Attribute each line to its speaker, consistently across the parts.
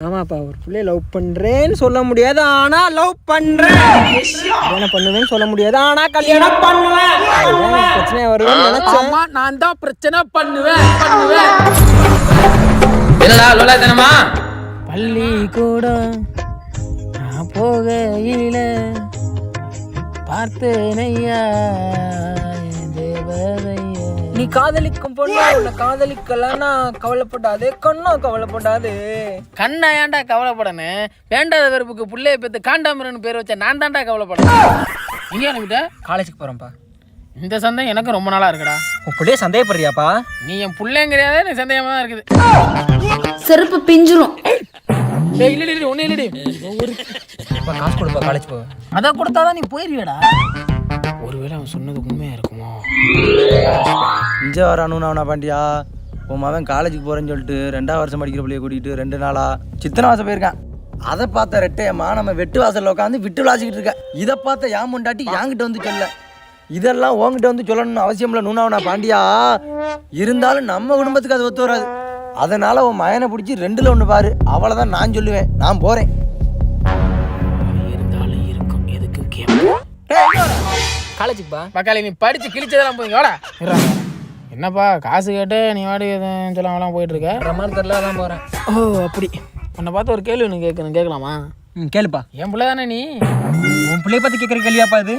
Speaker 1: ஆமாப்பா ஒரு பிள்ளைய லவ் பண்றேன்னு சொல்ல முடியாது ஆனா லவ் பண்றேன். கல்யாணம் பண்ணுவேன்னு சொல்ல முடியாது ஆனா கல்யாணம் பண்ணுவேன். பிரச்சனை வருதுன்னு நினைச்சேன்.
Speaker 2: நான் தான் பிரச்சனை பண்ணுவேன் பண்ணுவேன்.
Speaker 3: என்னடா லோலாத்தனமா?
Speaker 1: பள்ளி கூட நான் போகையில பார்த்தேன் ஐயா என் தேவதையா நீ காதலிக்கும் பொண்ணு உன்னை காதலிக்கலன்னா கவலைப்படாதே கண்ணா கவலைப்படாதே
Speaker 2: கண்ணா ஏன்டா கவலைப்படணும் வேண்டாத வெறுப்புக்கு புள்ளைய பெத்து காண்டாமரன் பேர் வச்ச நான் தான்டா கவலைப்படணும் நீங்க எனக்கிட்ட
Speaker 1: காலேஜுக்கு போறேன்ப்பா
Speaker 2: இந்த சந்தேகம் எனக்கு ரொம்ப நாளா இருக்குடா
Speaker 1: உன் பிள்ளைய சந்தேகப்படுறியாப்பா
Speaker 2: நீ என் பிள்ளைங்கிறதே எனக்கு சந்தேகமா தான் இருக்குது
Speaker 4: செருப்பு பிஞ்சிரும்
Speaker 2: இல்லடி ஒண்ணு இல்லடி
Speaker 1: காசு கொடுப்பா காலேஜ் போ
Speaker 2: அதை கொடுத்தாதான் நீ போயிருவியடா ஒருவேளை அவன் சொன்னது உண்மையாக இருக்குமோ?
Speaker 5: இஞ்சே வரானு அவனா பாண்டியா. உன் மகன் காலேஜுக்கு போகிறேன்னு சொல்லிட்டு ரெண்டாவது வருஷம் படிக்கிற பிள்ளைய கூட்டிகிட்டு ரெண்டு நாளா சித்தனை வாசம் போயிருக்கான். அதை பார்த்த ரெட்டையம்மா நம்ம வெட்டு வாசலில் உட்காந்து விட்டு விளாசிக்கிட்டு இருக்க. இதை பார்த்த ஏன் முண்டாட்டி என்கிட்ட வந்து சொல்ல இதெல்லாம் உங்ககிட்ட வந்து சொல்லணும்னு அவசியம் இல்லை நூனாவனா பாண்டியா. இருந்தாலும் நம்ம குடும்பத்துக்கு அது ஒத்து வராது. அதனால் உன் மகனை பிடிச்சி ரெண்டில் ஒன்று பாரு. அவ்வளோதான் நான் சொல்லுவேன். நான் போகிறேன்
Speaker 1: காலேஜுக்கு பா.
Speaker 2: பக்காளி நீ படிச்சு கிழிச்சதெல்லாம் போய் வாடா. என்னப்பா காசு கேட்டு நீ வாடி எதுவும் சொல்லாமலாம் போயிட்டு இருக்க
Speaker 1: மாதிரி தெரியல அதான் போறேன்.
Speaker 2: ஓ அப்படி. உன்னை பார்த்து ஒரு கேள்வி ஒன்று கேட்கணும் கேட்கலாமா?
Speaker 1: ம் கேளுப்பா.
Speaker 2: என் பிள்ளை தானே நீ?
Speaker 1: உன் பிள்ளைய பத்தி கேட்குற கேள்வியாப்பா இது?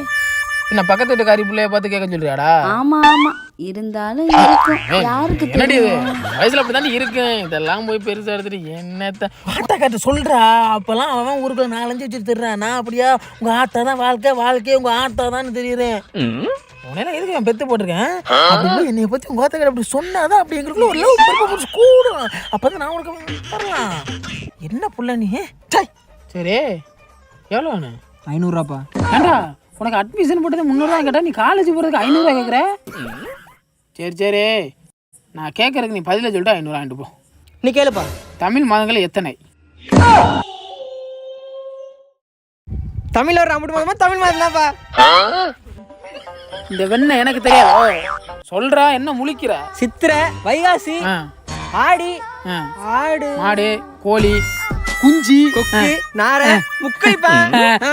Speaker 2: என்ன பக்கத்து வீட்டுக்காரி பிள்ளைய பார்த்து கேட்க சொல்றியாடா?
Speaker 4: ஆமா ஆமா. இருந்தாலும் இருக்கும். யாருக்கு
Speaker 2: என்னடி இது?
Speaker 4: தெரியும்?
Speaker 2: வயசுல அப்படி தாண்டி இருக்கு இதெல்லாம் போய் பெருசா எடுத்துட்டு என்னத்த? ஆட்டா காட்ட சொல்றா. அப்பெல்லாம் அவன் ஊருக்குள்ள நாலஞ்சு வச்சு தர்றான் நான் அப்படியா? உங்க ஆட்டா தான் வாழ்க்கை வாழ்க்கை உங்க ஆட்டா தான் தெரியுறேன். உடனே எதுக்கு நான் பெத்து போட்டிருக்கேன்? அப்படி போய் என்னைய பத்தி உங்க ஆத்தக்கார அப்படி சொன்னாதான் அப்படி எங்களுக்குள்ள ஒரு லவ் பருப்பு கூடும். அப்பதான் நான் உனக்கு தரலாம். என்ன புள்ள நீ? சை. சரி. எவ்வளோ வேணும்?
Speaker 1: ஐநூறுரூவாப்பா.
Speaker 2: ஏண்டா உனக்கு அட்மிஷன் போட்டது முந்நூறுவா கேட்டா நீ காலேஜ் போகிறதுக்கு ஐநூறுவா கேட்குற சரி சரி. நான் கேட்கறதுக்கு நீ பதில சொல்லிட்டு ஐநூறுவா வாங்கிட்டு போ.
Speaker 1: நீ கேளுப்பா.
Speaker 2: தமிழ் மாதங்கள் எத்தனை?
Speaker 1: தமிழ் ஒரு அம்பட்டு மாதமா தமிழ் மாதம் தான்ப்பா.
Speaker 2: இந்த வெண்ணை எனக்கு தெரியாது. சொல்றா என்ன முழிக்கிற?
Speaker 1: சித்திரை வைகாசி
Speaker 2: ஆ,
Speaker 1: ஆடி
Speaker 2: ஆ.
Speaker 1: ஆடு
Speaker 2: மாடு கோழி குஞ்சு
Speaker 1: கொக்கு நார முக்கைப்பா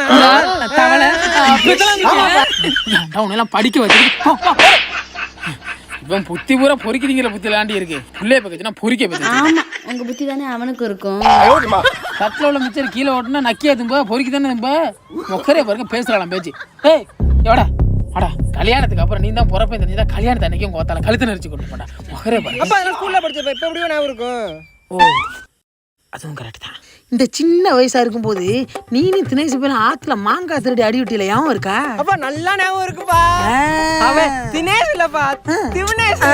Speaker 2: புறா, தவளை உன்னெல்லாம் படிக்க வச்சிருக்கு? இவன் புத்தி பூரா பொறிக்கிறீங்கிற புத்தி விளாண்டி இருக்கு. பிள்ளைய பக்கச்சுனா பொறிக்க பத்தி
Speaker 4: ஆமா உங்க புத்தி தானே அவனுக்கு இருக்கும்.
Speaker 2: தட்டில் உள்ள மிச்சர் கீழே ஓட்டுனா நக்கியா தும்ப பொறுக்கி தானே தும்ப? மொக்கரே பாருங்க பேசுறாளாம் பேச்சு. ஏய் எவடா அடா கல்யாணத்துக்கு அப்புறம் நீ தான் பிறப்பேன் தெரிஞ்சா கல்யாணத்தை அன்னைக்கு உங்க ஒத்தால கழுத்து நெரிச்சு கொண்டு போடா. மொக்கரே பாருங்க.
Speaker 1: அப்பா ஸ்கூல்ல படிச்சப்ப இப்ப எப்படி ஞாபகம் இருக்கும்.
Speaker 2: ஓ. அதுவும் கரெக்ட் தான். இந்த சின்ன வயசா இருக்கும்போது நீனு தினேஷ் பேர் ஆத்துல மாங்காய் திருடி அடி விட்டியில யாவும் இருக்கா?
Speaker 1: அப்பா நல்லா ஞாபகம் இருக்குப்பா. அவன் தினேஷ் இல்லப்பா திவனேஷ்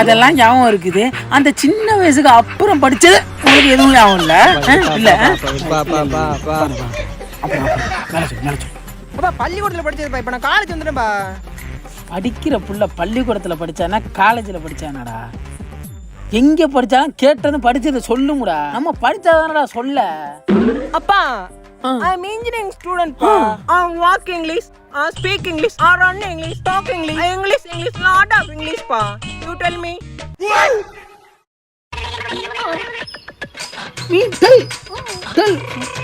Speaker 2: அதெல்லாம் ஞாபகம் இருக்குது. அந்த சின்ன வயசுக்கு அப்புறம் படிச்சது உங்களுக்கு எதுவும் ஞாபகம் இல்ல? இல்ல.
Speaker 1: அப்பா பள்ளிக்கூடத்துல படிச்சதுப்பா. இப்ப நான் காலேஜ் வந்துட்டேன்ப்பா
Speaker 2: படிக்கிற புள்ள பள்ளிக்கூடத்துல படிச்சானா காலேஜ்ல படிச்சானாடா? எங்க படிச்சாலும் கேட்டதும் படிச்சதை சொல்லுமுடா நம்ம படிச்சாதானடா சொல்ல
Speaker 1: அப்பா I'm engineering student pa. I walk English, I speak English, I run English, talk English, English, English, lot of English pa. You tell me.
Speaker 2: Me tell, tell.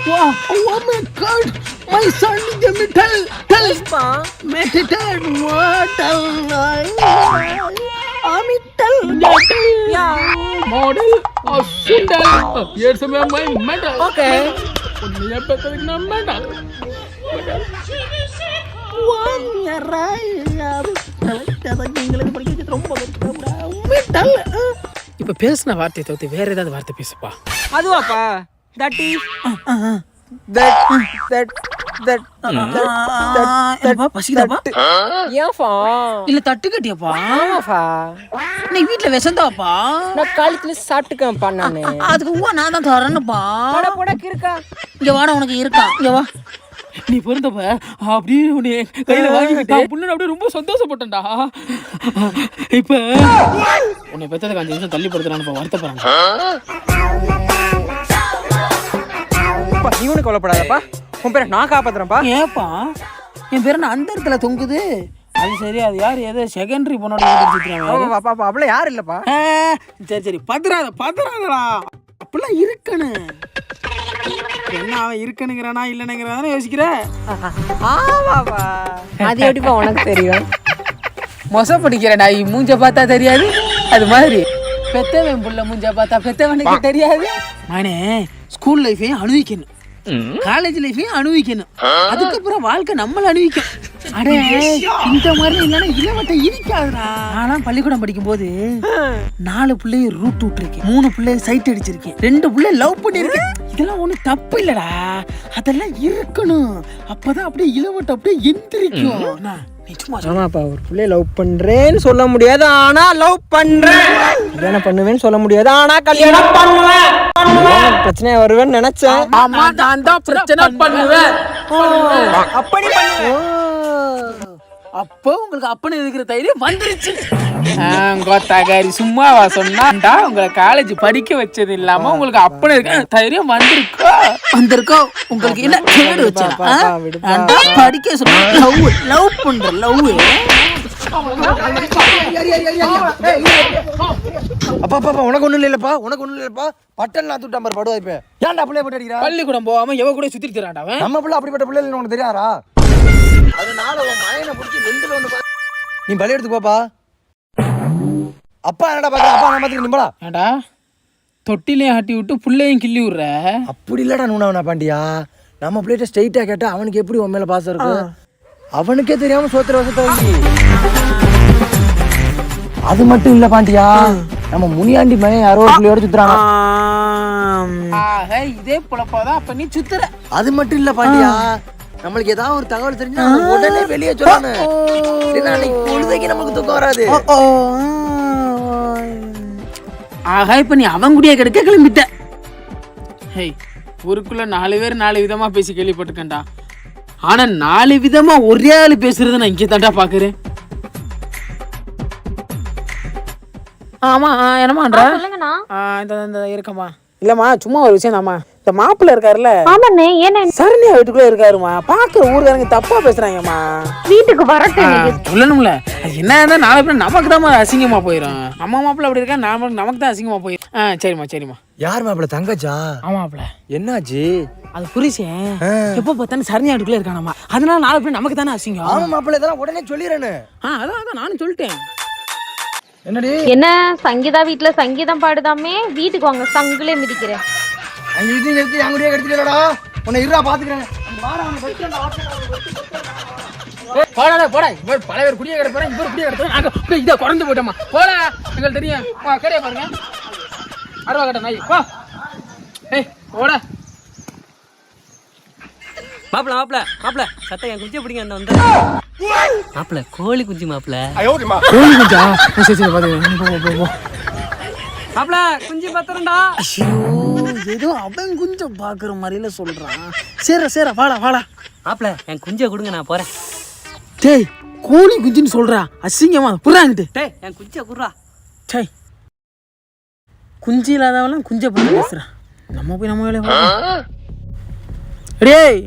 Speaker 2: Wow, oh my God, my son is me tell, tell. Meditate, what tell? Ami tell, Model of Sundal. Here's my medal.
Speaker 1: Okay.
Speaker 2: உன்னைய பெற்றதுக்கு நான் medal. இப்ப பேசின வார்த்தையை தவிர்த்து வேற ஏதாவது வார்த்தை பேசுப்பா
Speaker 1: அதுவாப்பா தட் இஸ் தட் தட்? ஏன்ப்பா
Speaker 2: இல்ல தட்டு கட்டியாப்பா?
Speaker 1: ஆமாப்பா.
Speaker 2: நீ வீட்டுல விஷந்தாப்பா?
Speaker 1: நான் காலேஜ்ல சாப்பிட்டுக்கேன்ப்பா நானு.
Speaker 2: அதுக்கு உவா நான் தான் தரேன்னுப்பா.
Speaker 1: போட போடக்கு இருக்கா
Speaker 2: இங்க வாடா உனக்கு இருக்கா? இங்க வா. நீ பிறந்தப்ப அப்படியே உன்னை கையில வாங்கிக்கிட்டா புண்ணு அப்படியே ரொம்ப சந்தோஷப்பட்டேன்டா. இப்ப உன்னை பெத்ததுக்கு அஞ்சு நிமிஷம் தள்ளி படுத்துறான்னு வருத்தப்படுறாங்க
Speaker 1: ஒன்றும் கவலைப்படாதப்பா. உன் பேரை நான் காப்பாத்துறேன்ப்பா.
Speaker 2: ஏப்பா என் பேர் என்ன அந்த இடத்துல தொங்குது? அது சரி அது யார்? ஏதோ செகண்டரி பொண்ணோட
Speaker 1: பாப்பா அப்படிலாம் யாரும் இல்லப்பா?
Speaker 2: சரி சரி பதறாத பதறாதடா அப்படிலாம் இருக்கணும் என்ன அவன் இருக்கணுங்கிறானா இல்லைனுங்கிறானே யோசிக்கிற?
Speaker 1: ஆமாப்பா. அது எப்படிப்பா உனக்கு தெரியும்?
Speaker 3: மொச பிடிக்கிறடா இ மூஞ்ச பார்த்தா தெரியாது. அது மாதிரி. பெத்தவன் புள்ள மூஞ்ச பார்த்தா பெத்தவனுக்கு தெரியாது.
Speaker 2: மானே ஸ்கூல் லைஃபையும் அனுபவிக்கணும். காலேஜ் லைஃபையும் அனுபவிக்கணும். அதுக்கப்புறம் வாழ்க்கை நம்மள அனுபவிக்கும். அடே இந்த மாதிரி இல்லைன்னா இளவட்ட இனிக்காதுடா நான்லாம் பள்ளிக்கூடம் படிக்கும்போது நாலு பிள்ளைய ரூட் விட்டுருக்கேன். மூணு பிள்ளைய சைட் அடிச்சிருக்கேன். ரெண்டு பிள்ளைய லவ் பண்ணிருக்கேன் இதெல்லாம் ஒண்ணும் தப்பு இல்லடா. அதெல்லாம் இருக்கணும். அப்பதான் அப்படியே இளவட்ட அப்படியே எந்திரிக்கும்.
Speaker 1: ஆமாப்பா ஒரு பிள்ளைய லவ் பண்றேன்னு சொல்ல முடியாது. ஆனா லவ் பண்றேன். கல்யாணம் பண்ணுவேன்னு சொல்ல முடியாது. ஆனா கல்யாணம் பண்ணுவேன். பிரச்சனையா வருவேன்னு நினைச்சேன்.
Speaker 3: ஆமா நான் தான் பிரச்சனை பண்ணுவேன்.
Speaker 1: அப்படி பண்ணுவேன்.
Speaker 2: அப்போ உங்களுக்கு அப்பன்னு இருக்கிற தைரியம் வந்துருச்சு.
Speaker 3: கோத்தாகாரி சும்மாவா சொன்னாண்டா உங்களை காலேஜ் படிக்க வச்சது இல்லாம உங்களுக்கு அப்படி இருக்க தைரியம் வந்திருக்கோ?
Speaker 2: வந்திருக்கோ? உங்களுக்கு என்ன கேடு வச்சா. படிக்க சொல்ல லவ் லவ் பண்ற லவ்
Speaker 5: அப்பா அப்பா உனக்கு ஒண்ணும் இல்லைல்லப்பா உனக்கு ஒண்ணும் இல்லைல்லப்பா. பட்டன் நான் தூட்டான் பாரு படுவா இப்ப. ஏன்டா பிள்ளைய போட்டு அடிக்கிறா?
Speaker 2: பள்ளிக்கூடம் போகாம எவ கூட சுத்திட்டு தரான்டா அவன்?
Speaker 5: நம்ம பிள்ளை அப்படிப்பட்ட பிள்ளை உனக்கு தெரியாதா? அதனால உன் மயனை பிடிச்சி ரெண்டுல ஒண்ணு பா- நீ பலி எடுத்து போப்பா. அப்பா என்னடா பாக்குற? அப்பா நான் பாத்துக்க நிம்பளா
Speaker 3: ஏண்டா தொட்டிலையும் ஆட்டி விட்டு புள்ளையும் கிள்ளி விடுற?
Speaker 5: அப்படி இல்லடா நூனாவனா பாண்டியா. நம்ம பிள்ளைகிட்ட ஸ்ட்ரைட்டா கேட்டா அவனுக்கு எப்படி உன் மேல பாசம் இருக்கு அவனுக்கே தெரியாம சோத்திர வசத்தை அது மட்டும் இல்ல பாண்டியா நம்ம முனியாண்டி மகன் யாரோ ஒரு பிள்ளையோட சுத்துறாங்க.
Speaker 3: ஆக இதே புலப்பாதான் அப்ப நீ சுத்துற.
Speaker 5: அது மட்டும் இல்ல பாண்டியா நம்மளுக்கு ஏதாவது ஒரு தகவல் தெரிஞ்சா உடனே வெளியே சொல்லணும். பொழுதைக்கு நமக்கு தூக்கம் வராது.
Speaker 2: ஆகா இப்ப நீ அவன் கூடயே கெடுக்க கிளம்பிட்ட.
Speaker 3: ஹேய் ஊருக்குள்ள நாலு பேர் நாலு விதமா பேசி கேள்விப்பட்டிருக்கேன்டா.
Speaker 2: ஆனா நாலு விதமா ஒரே ஆளு பேசுறத நான் இங்கே தாண்டா பாக்குறேன்.
Speaker 3: ஆமா ஆ, என்னமான்ற இந்த இந்த இருக்கம்மா இல்லம்மா சும்மா ஒரு விஷயம் தாம்மா இந்த மாப்பிள்ள இருக்காருல்ல?
Speaker 6: ஆமாண்ணே ஏன்னா
Speaker 3: சரண்யா வீட்டுக்குள்ள இருக்காருமா பாக்குற ஊருக்காரங்க தப்பா பேசுறாங்கம்மா.
Speaker 6: வீட்டுக்கு வரட்டும்
Speaker 3: சொல்லணும்ல. அது என்ன இருந்தா நாளை பின்ன நமக்கு தான் அசிங்கமா போயிடும் நம்ம மாப்பிள்ள அப்படி இருக்கா? நாம நமக்கு தான் அசிங்கமா போயிடும் ஆ சரிம்மா சரிம்மா.
Speaker 5: யார் மாப்பிள தங்கச்சா?
Speaker 3: ஆமாப்ல
Speaker 5: என்னாச்சு?
Speaker 2: அது புரிசேன் எப்ப பார்த்தாலும் சரண்யா வீட்டுக்குள்ள இருக்கானாமா? அதனால நாலு பேர் நமக்கு தானே அசிங்கம்?
Speaker 5: ஆமா மாப்பிள்ள இதெல்லாம் உடனே சொல்லிடுறேன்னு
Speaker 2: ஆ அதான் அதான் நானும் சொல்லிட்டேன்.
Speaker 5: என்னடி?
Speaker 6: என்ன சங்கீதா வீட்ல சங்கீதம் பாடுதாமே? வீட்டுக்கு வாங்க சங்குலே மிதிக்கிறேன்.
Speaker 5: அங்க இது நிறுத்தி அங்கடியே கெடுத்துடா உன்னை இருடா பாத்துக்கிறேன்.
Speaker 3: போடா போடா. இவர் பல பேர் குடியே கிடப்பாரு இவர் குடியே கிடப்பாரு நாங்க அப்படியே இதை குறைஞ்சு போயிட்டோமா. போடா. எங்களுக்கு தெரியும். வா கடையை பாருங்க. அருவா கட்ட நாய். வா. ஏய் போடா.
Speaker 7: மாப்பிள மாப்பிள மாப்பிள. சட்டை என் குஞ்சை பிடிங்க அந்த வந்து. மாப்பிள கோழி குஞ்சு மாப்பிள.
Speaker 3: கோழி குஞ்சா? சரி சரி பாத்துக்கிறேன் போ போ போ.
Speaker 7: மாப்பிள குஞ்சு பத்திரம்டா.
Speaker 2: ஐயோ. ஏதோ அவன் கொஞ்சம் பாக்குற மாதிரில சொல்றான். சரி சரி வாடா வாடா.
Speaker 7: மாப்பிள என் குஞ்சை கொடுங்க நான் போறேன்.
Speaker 2: டேய் கோழி குஞ்சுன்னு சொல்றா. அசிங்கமா புறாங்கிட்டு
Speaker 7: டேய் என் குஞ்சை குடுறா.
Speaker 2: சை குஞ்சு இல்லாதவெல்லாம் குஞ்சை பண்ணி பேசுறான் நம்ம போய் நம்ம வேலையை. டேய்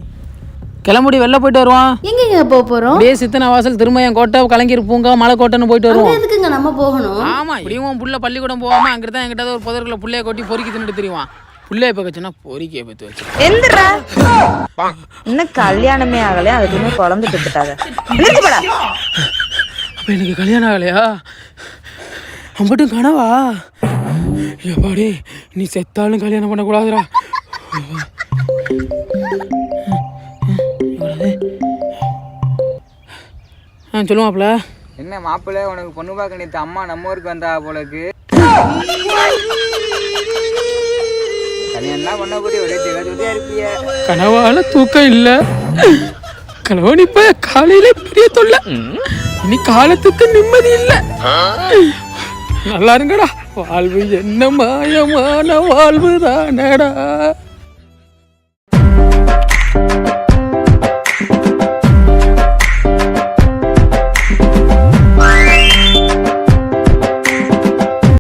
Speaker 2: கிளம்புடி வெளில போயிட்டு வருவான்.
Speaker 4: எங்கெங்க போக போறோம்?
Speaker 3: அப்படியே சித்தன வாசல் திருமயம் கோட்டை கலைஞர் பூங்கா மலை கோட்டைன்னு போயிட்டு வருவோம்.
Speaker 4: எதுக்குங்க நம்ம போகணும்?
Speaker 3: ஆமா இப்படியும் உன் புள்ள பள்ளிக்கூடம் போகாம அங்கிட்ட தான் எங்கிட்ட ஒரு புதற்குள்ள புள்ளைய கொட்டி பொறுக்கி தின்னுட்டு தெரியுவான் புள்ளைய பக்க சொன்னா பொறுக்கிய பத்து வச்சு
Speaker 8: எந்திரா இன்னும் கல்யாணமே ஆகல அதுக்குமே குழந்தை பெற்றுட்டாங்க
Speaker 3: அப்ப எனக்கு கல்யாணம் ஆகலையா? அம்பட்டும் கனவா? எப்பாடி நீ செத்தாலும் கல்யாணம் பண்ணக்கூடாதுடா. ஆ சொல்லுவாப்ல
Speaker 9: என்ன மாப்பிள்ளை உனக்கு பொண்ணு பார்க்க நேற்று அம்மா நம்ம ஊருக்கு வந்தா போலக்கு.
Speaker 3: கனவால தூக்கம் இல்ல. கனவு இப்ப காலையில பெரிய தொல்லை. இனி காலத்துக்கு நிம்மதி இல்ல. நல்லா இருங்கடா. வாழ்வு என்ன மாயமான வாழ்வு தானடா.